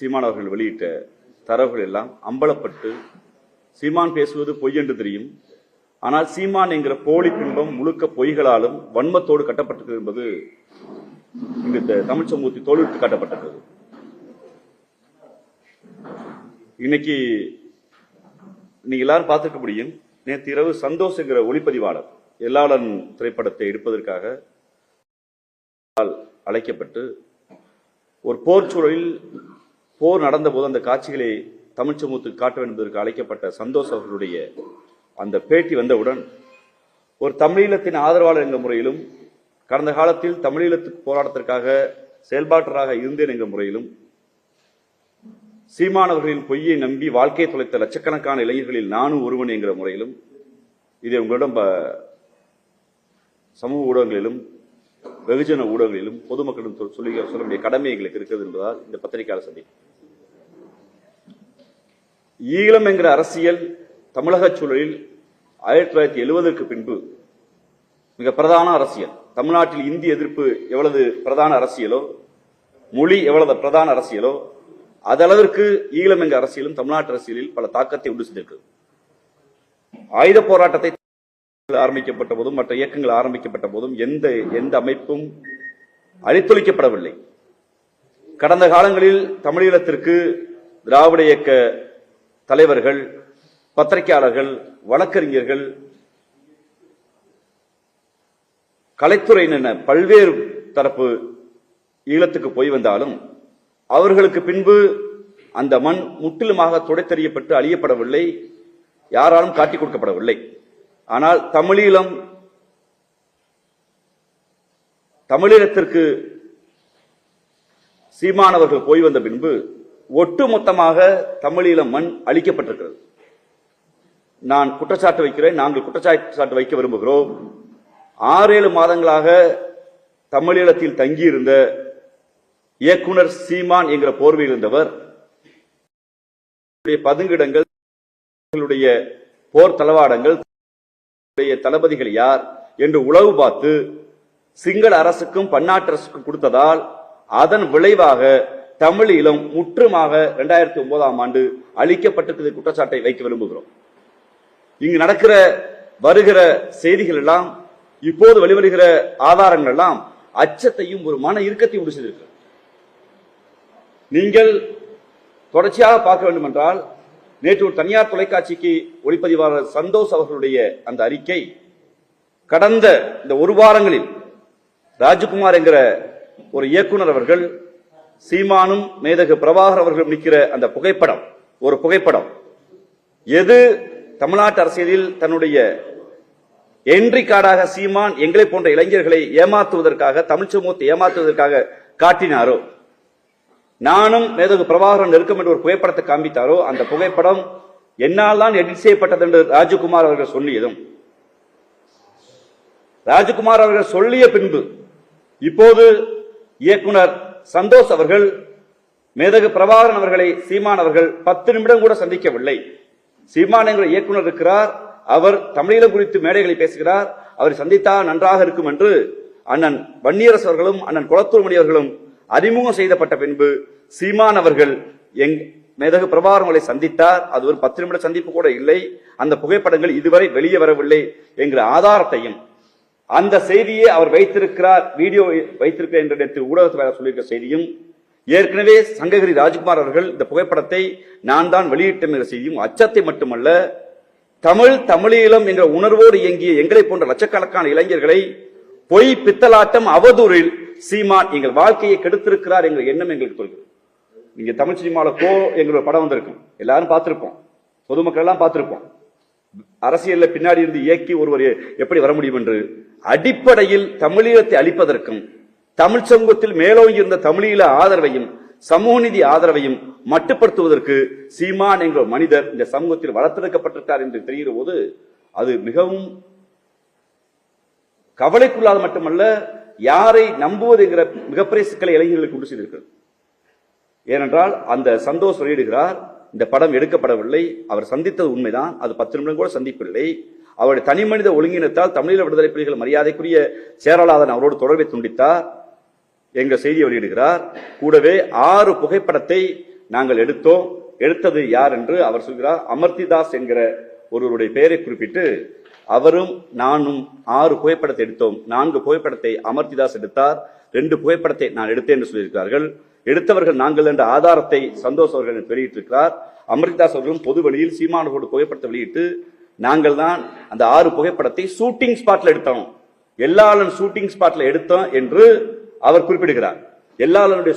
சீமான் அவர்கள் வெளியிட்ட தரவுகள் எல்லாம் அம்பலப்பட்டு சீமான் பேசுவது பொய் என்று தெரியும். ஆனால் சீமான் என்கிற போலி பின்பம் முழுக்க பொய்களாலும் வன்மத்தோடு கட்டப்பட்டிருக்கிறது என்பது இந்த தமிழ் சமூகத்தை தோல்விட்டு காட்டப்பட்டிருக்கிறது. இன்னைக்கு நீங்க எல்லாரும் பார்த்திருக்க முடியும் நேற்று இரவு சந்தோஷ் என்கிற ஒளிப்பதிவாளர் எல்லாளன் திரைப்படத்தை எடுப்பதற்காக அழைக்கப்பட்டு ஒரு போர் சூழலில் போர் நடந்தபோது அந்த காட்சிகளை தமிழ் சமூகத்துக்கு காட்ட வேண்டும் என்பதற்கு அழைக்கப்பட்ட சந்தோஷ் அவர்களுடைய அந்த பேட்டி வந்தவுடன் ஒரு தமிழீழத்தின் ஆதரவாளர் என்ற முறையிலும் கடந்த காலத்தில் தமிழீழத்துக்கு போராட்டத்திற்காக செயல்பாட்டராக இருந்தேன் என்ற முறையிலும் சீமானவர்களின் பொய்யை நம்பி வாழ்க்கையை தொலைத்த லட்சக்கணக்கான இளைஞர்களில் நானும் ஒருவன் என்கிற முறையிலும் இதை உங்களிடம் சமூக ஊடகங்களிலும் வெகுஜன ஊடகங்களிலும் பொதுமக்களிடம் சொல்லி சொல்ல வேண்டிய கடமை எங்களுக்கு இருக்கிறது என்பதால் இந்த பத்திரிகையாளர் சந்திப்பு. ஈழம் என்கிற அரசியல் தமிழக சூழலில் ஆயிரத்தி தொள்ளாயிரத்தி எழுபதற்கு பின்பு மிக பிரதான அரசியல். தமிழ்நாட்டில் இந்தி எதிர்ப்பு எவ்வளவு பிரதான அரசியலோ மொழி எவ்வளவு பிரதான அரசியலோ அதளவிற்கு ஈழம் என்ற அரசியலும் தமிழ்நாட்டு அரசியலில் பல தாக்கத்தை உண்டு செய்திருக்கிறது ஆயுத போராட்டத்தை ஆரம்பிக்கப்பட்ட போதும் மற்ற இயக்கங்கள் ஆரம்பிக்கப்பட்ட போதும் எந்த எந்த அமைப்பும் அழித்தொழிக்கப்படவில்லை. கடந்த காலங்களில் தமிழீழத்திற்கு திராவிட இயக்க தலைவர்கள் பத்திரிகையாளர்கள் வழக்கறிஞர்கள் கலைத்துறையினர் பல்வேறு தரப்பு ஈழத்துக்கு போய் வந்தாலும் அவர்களுக்கு பின்பு அந்த மண் முற்றிலுமாக துடைத்தறியப்பட்டு அழியப்படவில்லை யாராலும் காட்டிக் கொடுக்கப்படவில்லை. ஆனால் தமிழீழம் தமிழீழத்திற்கு சீமானவர்கள் போய் வந்த பின்பு ஒட்டுமொத்தமாக தமிழீழம் மண் அளிக்கப்பட்டிருக்கிறது நான் குற்றச்சாட்டு வைக்கிறேன். நாங்கள் குற்றச்சாட்டு வைக்க விரும்புகிறோம். ஆறு ஏழு மாதங்களாக தமிழீழத்தில் தங்கியிருந்த இயக்குனர் சீமான் என்கிற போர்வையில் இருந்தவர் பதுங்கிடங்கள் போர் தளவாடங்கள் தளபதிகள் யார் என்று உளவு பார்த்து சிங்கள அரசுக்கும் பன்னாட்டு அரசுக்கும் கொடுத்ததால் அதன் விளைவாக தமிழீழம் முற்றுமாக இரண்டாயிரத்தி ஒன்பதாம் ஆண்டு அளிக்கப்பட்டிருக்கிறது குற்றச்சாட்டை வைக்க விரும்புகிறோம். இங்கு நடக்கிற வருகிற செய்திகள் எல்லாம் இப்போது வெளிவருகிற ஆதாரங்கள் எல்லாம் அச்சத்தையும் ஒரு மன இறுக்கத்தையும் உண்டு செய்திருக்கிறது. நீங்கள் தொடர்ச்சியாக பார்க்க வேண்டும் என்றால் நேற்று ஒரு தனியார் தொலைக்காட்சிக்கு ஒளிப்பதிவாளர் சந்தோஷ் அவர்களுடைய அந்த அறிக்கை கடந்த இந்த ஒரு வாரங்களில் ராஜ்குமார் என்கிற ஒரு இயக்குனர் அவர்கள் சீமானும் மேதகு பிரபாகர் அவர்களும் நிற்கிற அந்த புகைப்படம் ஒரு புகைப்படம் எது தமிழ்நாட்டு அரசியலில் தன்னுடைய என்ட்ரி கார்டாக சீமான் எங்களை போன்ற இளைஞர்களை ஏமாற்றுவதற்காக தமிழ் சமூகத்தை ஏமாற்றுவதற்காக காட்டினாரோ? நானும் மேதகு பிரபாகரன் இருக்கும் என்று ஒரு புகைப்படத்தை காண்பித்தாரோ அந்த புகைப்படம் என்னால் தான் எடிட் செய்யப்பட்டது என்று ராஜகுமார் அவர்கள் சொல்லியதும். ராஜகுமார் அவர்கள் சொல்லிய பின்பு இப்போது இயக்குனர் சந்தோஷ் அவர்கள் மேதகு பிரபாகரன் அவர்களை சீமான் அவர்கள் பத்து நிமிடம் கூட சந்திக்கவில்லை. சீமான் என்கிற இயக்குனர் இருக்கிறார் அவர் தமிழீழம் குறித்து மேடைகளை பேசுகிறார் அவரை சந்தித்தால் நன்றாக இருக்கும் என்று அண்ணன் வன்னியரசு அவர்களும் அண்ணன் குளத்தூர்மணி அவர்களும் அறிமுகம் செய்தப்பட்ட பின்பு சீமான் அவர்கள் எங் மேதகு பிரபாரங்களை சந்தித்தார். அது ஒரு பத்து நிமிட சந்திப்பு கூட இல்லை. அந்த புகைப்படங்கள் இதுவரை வெளியே வரவில்லை என்கிற ஆதாரத்தையும் அந்த செய்தியை அவர் வைத்திருக்கிறார் வீடியோ வைத்திருக்கிறார் என்ற நேற்று ஊடகத்தில் சொல்லியிருக்கிற செய்தியும் ஏற்கனவே சங்ககிரி ராஜ்குமார் அவர்கள் இந்த புகைப்படத்தை நான் தான் வெளியிட்டேன் என்ற செய்தியும் அச்சத்தை மட்டுமல்ல தமிழ் தமிழீழம் என்ற உணர்வோடு இயங்கிய எங்களை போன்ற லட்சக்கணக்கான இளைஞர்களை பொய் பித்தலாட்டம் அவதூறில் சீமான் எங்கள் வாழ்க்கையை கெடுத்திருக்கிறார் எங்கள் எண்ணம் எங்களுக்கு சொல்கிறது நீங்க தமிழ் சினிமாவில் கோ எங்களோட படம் வந்திருக்கும் எல்லாரும் பார்த்திருப்போம். பொதுமக்கள் எல்லாம் பார்த்திருப்போம். அரசியல்ல பின்னாடி இருந்து இயக்கி ஒருவர் எப்படி வர முடியும் என்று. அடிப்படையில் தமிழீழத்தை அழிப்பதற்கும் தமிழ் சமூகத்தில் மேலோங்கி இருந்த தமிழீழ ஆதரவையும் சமூக நிதி ஆதரவையும் மட்டுப்படுத்துவதற்கு சீமான் என்ற மனிதர் இந்த சமூகத்தில் வளர்த்தெடுக்கப்பட்டிருக்கார் என்று தெரிகிற போது அது மிகவும் கவலைக்குள்ளாத மட்டுமல்ல யாரை நம்புவது என்கிற மிகப்பெரிய சிக்கலை இளைஞர்களுக்கு உண்டு செய்திருக்கிறது. ஏனென்றால் அந்த சந்தோஷ் வெளியிடுகிறார் இந்த படம் எடுக்கப்படவில்லை அவர் சந்தித்தது உண்மைதான் அது பத்து நிமிடம் கூட சந்திப்பில்லை. அவருடைய தனி மனித ஒழுங்கினத்தால் தமிழீழ விடுதலை புலிகள் மரியாதைக்குரிய சேரலாதன் அவரோடு தொடர்பை துண்டித்தார் என்ற செய்தியை வெளியிடுகிறார். கூடவே ஆறு புகைப்படத்தை நாங்கள் எடுத்தோம் எடுத்தது யார் என்று அவர் சொல்கிறார் அமர்த்திதாஸ் என்கிற ஒருவருடைய பெயரை குறிப்பிட்டு அவரும் நானும் ஆறு புகைப்படத்தை எடுத்தோம். நான்கு புகைப்படத்தை அமர்த்திதாஸ் எடுத்தார். ரெண்டு புகைப்படத்தை நான் எடுத்தேன் என்று சொல்லியிருக்கிறார்கள். எடுத்தவர்கள் நாங்கள் என்ற ஆதாரத்தை சந்தோஷ் அவர்கள் வெளியிட்டிருக்கிறார். அமர்த்திதாஸ் அவர்களும் பொது வழியில் சீமானோடு புகைப்படத்தை வெளியிட்டு நாங்கள் தான் அந்த ஆறு புகைப்படத்தை ஷூட்டிங் ஸ்பாட்ல எடுத்தோம். எல்லாளன் ஷூட்டிங் ஸ்பாட்ல எடுத்தோம் என்று அவர் குறிப்பிடுகிறார். எல்லாளனுடைய